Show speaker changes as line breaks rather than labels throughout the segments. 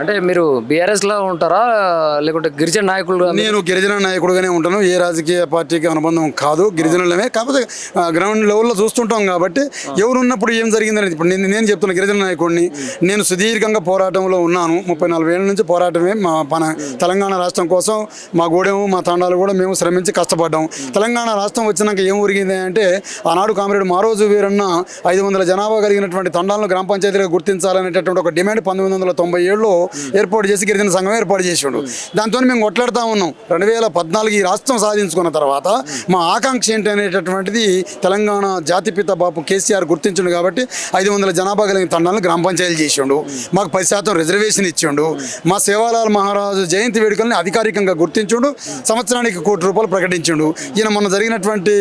అంటే మీరు బీఆర్ఎస్లో ఉంటారా? లేకుంటే గిరిజన నాయకులు
నేను గిరిజన నాయకుడుగానే ఉంటాను. ఏ రాజకీయ పార్టీకి అనుబంధం కాదు. గిరిజనులమే. కాకపోతే గ్రౌండ్ లెవెల్లో చూస్తుంటాం కాబట్టి ఎవరు ఉన్నప్పుడు ఏం జరిగిందని ఇప్పుడు నేను నేను చెప్తున్నా గిరిజన నాయకుడిని నేను సుదీర్ఘంగా పోరాటంలో ఉన్నాను. ముప్పై నాలుగు ఏళ్ళ నుంచి పోరాటమే మా మన తెలంగాణ రాష్ట్రం కోసం మా గూడెము మా తండాలు కూడా మేము శ్రమించి కష్టపడ్డాం. తెలంగాణ రాష్ట్రం వచ్చినాక ఏం ఒరిగింది అంటే ఆనాడు కామ్రేడ్ మారోజు వీరన్న ఐదు వందల జనాభా కలిగినటువంటి తండాలను గ్రామ పంచాయతీగా గుర్తించాలనేటటువంటి ఒక డిమాండ్ పంతొమ్మిది వందల తొంభై ఏడులో ఏర్పాటు చేసి గిరిజన సంఘం ఏర్పాటు చేసిండు. దాంతో మేము కొట్లాడుతూ ఉన్నాం. రెండు వేల పద్నాలుగు ఈ రాష్ట్రం సాధించుకున్న తర్వాత మా ఆకాంక్ష ఏంటి అనేటటువంటిది తెలంగాణ జాతిపిత బాపు కేసీఆర్ గుర్తించిండు కాబట్టి ఐదు వందల జనాభా కలిగిన తండాలను గ్రామ పంచాయతీలు చేసిండు. మాకు పది శాతం రిజర్వేషన్ ఇచ్చిండు. మా సేవాలాల్ మహారాజు జయంతి వేడుకల్ని అధికారికంగా గుర్తించుండు. సంవత్సరానికి కోటి రూపాయలు ప్రకటించిండు. ఈయన మొన్న జరిగినటువంటి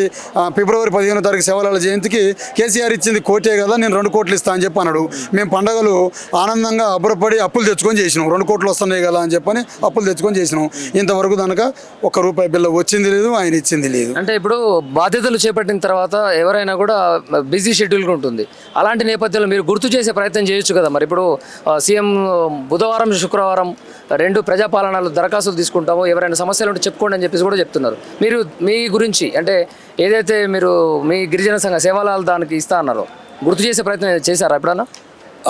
ఫిబ్రవరి పదిహేనో తారీఖు సేవాలాల జయంతికి కేసీఆర్ ఇచ్చింది కోటే కదా నేను రెండు కోట్లు ఇస్తా అని చెప్పి అన్నాడు. మేము పండగలు ఆనందంగా అబ్బురపడి అప్పులు తెచ్చుకొని చేసినాం. రెండు కోట్లు వస్తున్నాయి కదా అని చెప్పని అప్పులు తెచ్చుకొని చేసినాం. ఇంతవరకు కనుక ఒక్క రూపాయి బిల్ల వచ్చింది లేదు ఆయన ఇచ్చింది లేదు.
అంటే ఇప్పుడు బాధ్యతలు చేపట్టిన తర్వాత ఎవరైనా కూడా బిజీ షెడ్యూల్గా ఉంటుంది. అలాంటి నేపథ్యంలో మీరు గుర్తు చేసే ప్రయత్నం చేయొచ్చు కదా మరి. ఇప్పుడు సీఎం బుధవారం శుక్రవారం రెండు ప్రజాపాలనలు దరఖాస్తులు తీసుకుంటామో. ఎవరైనా సమస్యలు ఉంటే చెప్పుకోండి అని చెప్పేసి కూడా చెప్తున్నారు. మీరు మీ గురించి అంటే ఏదైతే మీరు మీ గిరిజన సంఘ సేవలాలు దానికి ఇస్తా అన్నారో గుర్తు చేసే ప్రయత్నం చేశారా ఎప్పుడన్నా?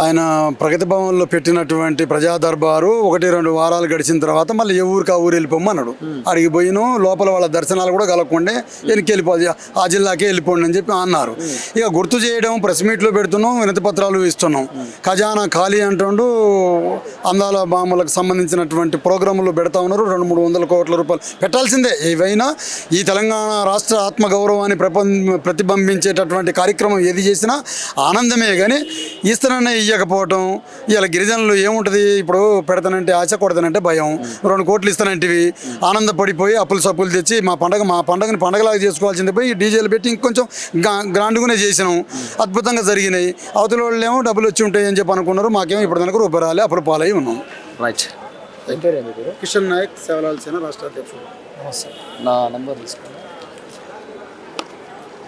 ఆయన ప్రగతి భవన్లో పెట్టినటువంటి ప్రజా దర్బారు ఒకటి రెండు వారాలు గడిచిన తర్వాత మళ్ళీ ఏ ఊరికి ఆ ఊరు వెళ్ళిపోమన్నాడు అడిగి పోయిను లోపల వాళ్ళ దర్శనాలు కూడా కలగకుండే వెనక్కి వెళ్ళిపోదు ఆ జిల్లాకే వెళ్ళిపోండి అని చెప్పి అన్నారు. ఇక గుర్తు చేయడం ప్రెస్ మీట్లో పెడుతున్నాం వినతి పత్రాలు ఇస్తున్నాం. ఖజానా ఖాళీ అంటుండు అందాల బామలకు సంబంధించినటువంటి ప్రోగ్రాములు పెడతా ఉన్నారు. రెండు మూడు వందల కోట్ల రూపాయలు పెట్టాల్సిందే. ఏవైనా ఈ తెలంగాణ రాష్ట్ర ఆత్మగౌరవాన్ని ప్రపం ప్రతిబింబించేటటువంటి కార్యక్రమం ఏది చేసినా ఆనందమే. కానీ ఇస్తాననే ఇవ్వకపోవటం ఇలా గిరిజనులు ఏముంటుంది? ఇప్పుడు పెడతానంటే ఆశ కొడతానంటే భయం. రెండు కోట్లు ఇస్తానంటివి. ఆనందపడిపోయి అప్పులు సప్పులు తెచ్చి మా పండగ మా పండగని పండగలాగా చేసుకోవాల్సింది. పోయి డీజేలు పెట్టి ఇంకొంచెం గా- గ్రాండ్గానే చేసినాం. అద్భుతంగా జరిగినాయి. అవతల వాళ్ళు ఏమో డబ్బులు వచ్చి ఉంటాయి అని చెప్పి అనుకున్నారు. మాకేమో ఇప్పుడు దానికి రూపాయి రాలే అప్పుడు పాలై ఉన్నాం.
రైట్.
కిషన్ నాయక్ సేవలాల్ సేన రాష్ట్ర అధ్యక్షుడు
నా నంబర్ తీసుకోండి.